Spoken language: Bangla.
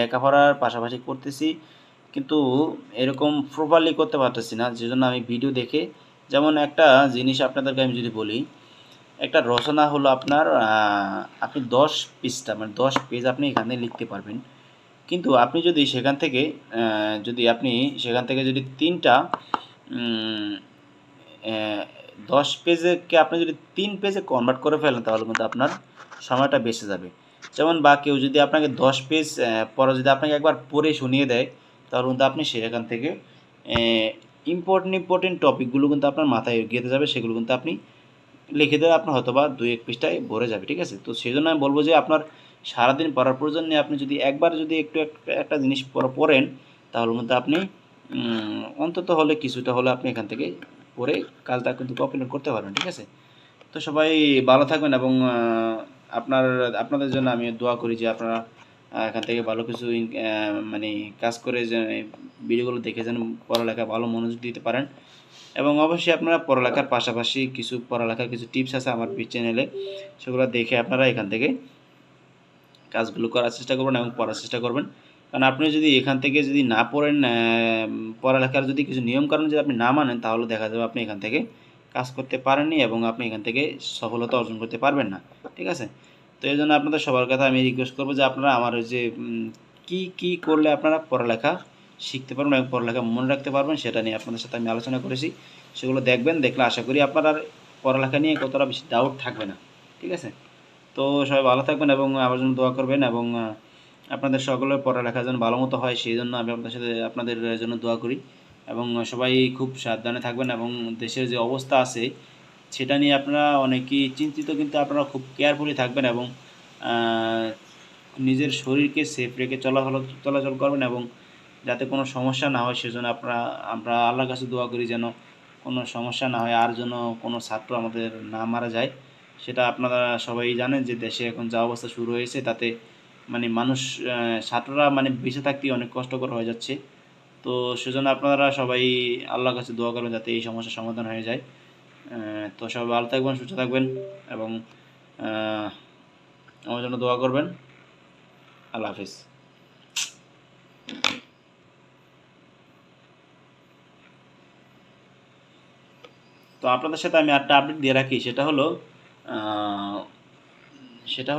লেখাপড়ার পাশাপাশি করতেছি। কিন্তু এরকম প্রপারলি করতে পারতেছি না যে জন্য আমি ভিডিও দেখে যেমন একটা জিনিস আপনাদেরকে আমি যদি বলি, একটা রচনা হলো আপনার আপনি দশ পিসটা মানে দশ পেজ আপনি এখানে লিখতে পারবেন। কিন্তু আপনি যদি সেখান থেকে যদি আপনি সেখান থেকে যদি তিনটা দশ পেজকে আপনি যদি তিন পেজে কনভার্ট করে ফেলেন, তাহলে কিন্তু আপনার সময়টা বেঁচে যাবে। যেমন বা কেউ যদি আপনাকে দশ পেজ পরে যদি আপনাকে একবার পড়ে শুনিয়ে দেয়, তাহলে কিন্তু আপনি সেখান থেকে ইম্পর্টেন্ট ইম্পর্টেন্ট টপিকগুলো কিন্তু আপনার মাথায় গেঁথে যাবে, সেগুলো কিন্তু আপনি লিখে দেবে, আপনার হয়তো বা দুই এক পৃষ্ঠায় ভরে যাবে, ঠিক আছে? তো সেই জন্য আমি বলব যে আপনার সারাদিন পড়ার প্রয়োজন আপনি যদি একবার যদি একটু একটা- জিনিস পড়া- পড়েন, তাহলে কিন্তু আপনি অন্তত হলে কিছুটা হলে আপনি এখান থেকে পড়ে কাজটা কিন্তু কমপ্লিট করতে পারবেন, ঠিক আছে? তো সবাই ভালো থাকবেন এবং আপনার, আপনাদের জন্য আমি দোয়া করি যে আপনারা এখান থেকে ভালো কিছু মানে কাজ করে যে ভিডিওগুলো দেখে যেন পড়ালেখা ভালো মনোযোগ দিতে পারেন। এবং অবশ্যই আপনারা পড়ালেখার পাশাপাশি কিছু পড়ালেখার কিছু টিপস আছে আমার চ্যানেলে, সেগুলো দেখে আপনারা এখান থেকে কাজগুলো করার চেষ্টা করবেন এবং পড়ার চেষ্টা করবেন। কারণ আপনি যদি এখান থেকে যদি না পড়েন পড়ালেখার যদি কিছু নিয়মকানুন যদি আপনি না মানেন, তাহলে দেখা যাবে আপনি এখান থেকে কাজ করতে পারেননি এবং আপনি এখান থেকে সফলতা অর্জন করতে পারবেন না। ঠিক আছে? তো এই জন্য আপনাদের সবার কথা আমি রিকোয়েস্ট করব যে আপনারা আমার ওই যে কি কি করলে আপনারা পড়ালেখা শিখতে পারবেন এবং পড়ালেখা মনে রাখতে পারবেন সেটা নিয়ে আপনাদের সাথে আমি আলোচনা করেছি। সেগুলো দেখবেন, দেখলে আশা করি আপনার আর পড়ালেখা নিয়ে কতটা বেশি ডাউট থাকবে না। ঠিক আছে? তো সবাই ভালো থাকবেন এবং আমার জন্য দোয়া করবেন এবং আপনাদের সকলের পড়ালেখা যেন ভালো মতো হয়, সেই জন্য আমি আপনাদের সাথে, আপনাদের জন্য দোয়া করি। এবং সবাই খুব সাবধানে থাকবেন এবং দেশের যে অবস্থা আছে সেটা নিয়ে আপনারা অনেকেই চিন্তিত, কিন্তু আপনারা খুব কেয়ারফুলি থাকবেন এবং নিজের শরীরকে সেফ রেখে চলাচল চলাচল করবেন এবং যাতে কোনো সমস্যা না হয়, সেজন্য আপনারা, আমরা আল্লাহর কাছে দোয়া করি যেন কোনো সমস্যা না হয়, আর যেন কোনো ছাত্র আমাদের না মারা যায়। সেটা আপনারা সবাই জানেন যে দেশে এখন যা অবস্থা শুরু হয়েছে, তাতে মানে মানুষ ছাত্ররা মানে বেঁচে থাকতেই অনেক কষ্টকর হয়ে যাচ্ছে। তো সেজন্য আপনারা সবাই আল্লাহর কাছে দোয়া করবেন যাতে এই সমস্যার সমাধান হয়ে যায়। তো সবাই ভালো থাকবেন সুস্থ থাকবেন এবং আমার জন্য দোয়া করবেন। আল্লাহ হাফিজ। তো আপনাদের সাথে আমি একটা আপডেট দিয়ে রাখি সেটা হলো আহ,